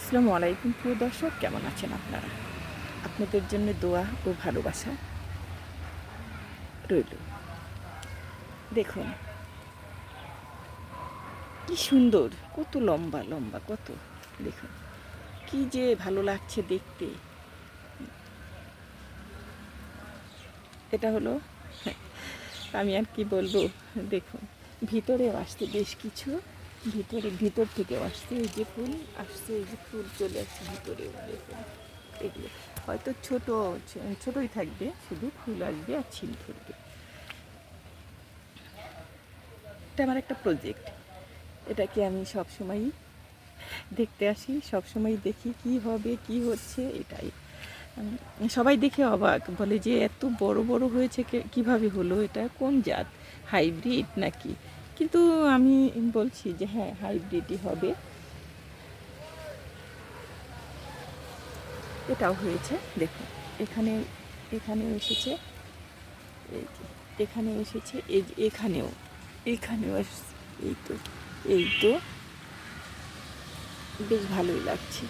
আসসালামু আলাইকুম। প্রিয় দর্শক, কেমন আছেন আপনারা? আপনাদের জন্য দোয়া ও ভালোবাসা রইল। দেখুন, কি সুন্দর, কত লম্বা লম্বা, কত, দেখুন, কি যে ভালো লাগছে দেখতে। এটা হলো আমি আর কি বলব, দেখুন, ভিতরেও আসতে বেশ কিছু ভিতরে, ভিতর থেকে আসছে এই যে ফুল, আসছে এই যে ফুল, চলে আসছে দেখুন এগুলো। হয়তো ছোট, ছোটই থাকবে, শুধু ফুল আসবে আর ছিল ধরবে। এটা আমার একটা প্রজেক্ট এটাকে আমি সবসময়ই দেখতে আসি সবসময় দেখি কি হবে, কি হচ্ছে, এটাই। সবাই দেখে অবাক, বলে যে এত বড় বড় হয়েছে কীভাবে হলো এটা? কোন জাত? হাইব্রিড নাকি? কিন্তু আমি বলছি যে হ্যাঁ হাইব্রিডই হবে। এটাও হয়েছে, দেখুন, এখানে এখানেও এসেছে, এই যে এখানেও এসেছে এখানেও এখানেও এই তো এই তো। বেশ ভালোই লাগছে।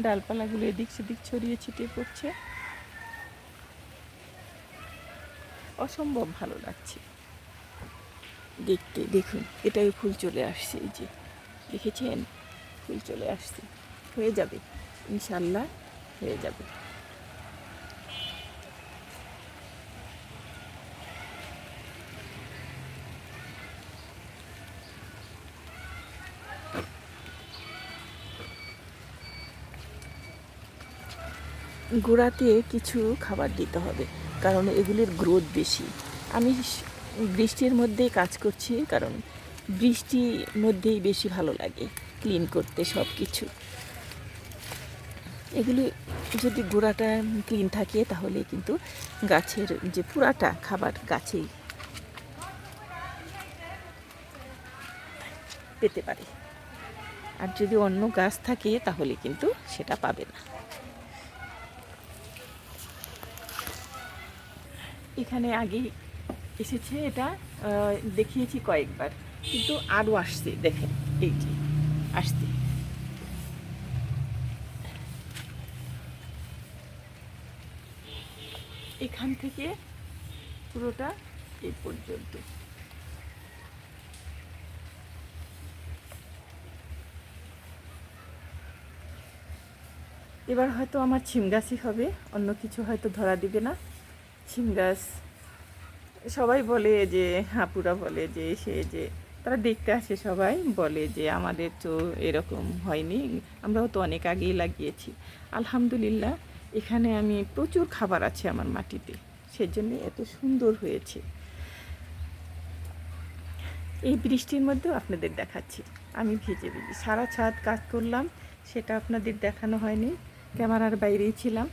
ডালপালাগুলো এদিক সেদিক ছড়িয়ে ছিটিয়ে পড়ছে। অসম্ভব ভালো লাগছে। দেখতে, দেখুন, এটাই ফুল চলে আসছে, এই যে। দেখেছেন? ফুল চলে আসছে। হয়ে যাবে। ইনশাল্লাহ হয়ে যাবে। গোড়াতে কিছু খাবার দিতে হবে, কারণ এগুলির গ্রোথ বেশি। আমি বৃষ্টির মধ্যেই কাজ করছি, কারণ বৃষ্টির মধ্যেই বেশি ভালো লাগে ক্লিন করতে সব কিছু এগুলি যদি গোড়াটা ক্লিন থাকে, তাহলে কিন্তু গাছের যে পুরাটা খাবার গাছেই পেতে পারে। আর যদি অন্য গাছ থাকে, তাহলে কিন্তু সেটা পাবে না। এখানে আগে এসেছে এটা দেখিয়েছি কয়েকবার। কিন্তু আরও আসছে, দেখেন, এই যে, আসছে। এখান থেকে পুরোটা এই পর্যন্ত। এবার হয়তো আমার ছিম গাছই হবে, অন্য কিছু হয়তো ধরা দিবে না। গাছ সবাই বলে যে হাপুরা বলে যে, সে যে, তারা দেখতে আসে সবাই, বলে যে, আমাদের তো এরকম হয়নি। আমরাও তো অনেক আগেই লাগিয়েছি। আলহামদুলিল্লাহ, এখানে আমি প্রচুর খাবার আছে আমার মাটিতে। সেজন্য এত সুন্দর হয়েছে। এই বৃষ্টির মধ্যেও আপনাদের দেখাচ্ছি। আমি ভিজে ভিজে। সারা ছাদ কাজ করলাম, সেটা আপনাদের দেখানো হয়নি। ক্যামেরার বাইরেই ছিলাম।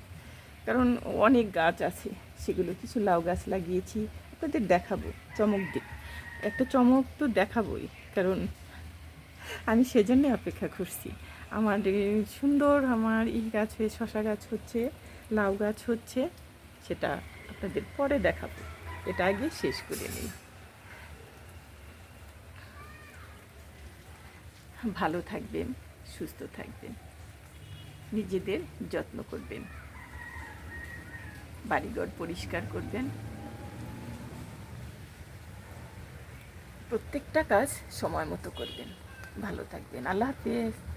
কারণ অনেক গাছ আছে, সেগুলো কিছু লাউ গাছ লাগিয়েছি, আপনাদের দেখাবো, চমক দিক একটা চমক তো দেখাবোই, কারণ আমি সেজন্যই অপেক্ষা করছি। আমার সুন্দর আমার ই গাছ হয়ে শশা গাছ হচ্ছে, লাউ গাছ হচ্ছে, সেটা আপনাদের পরে দেখাবো। এটা আগে শেষ করে নিই। ভালো থাকবেন, সুস্থ থাকবেন, নিজেদের যত্ন করবেন। বাড়িঘর পরিষ্কার করবেন। প্রত্যেকটা কাজ সময় মতো করবেন। ভালো থাকবেন। আল্লাহ হাফেজ।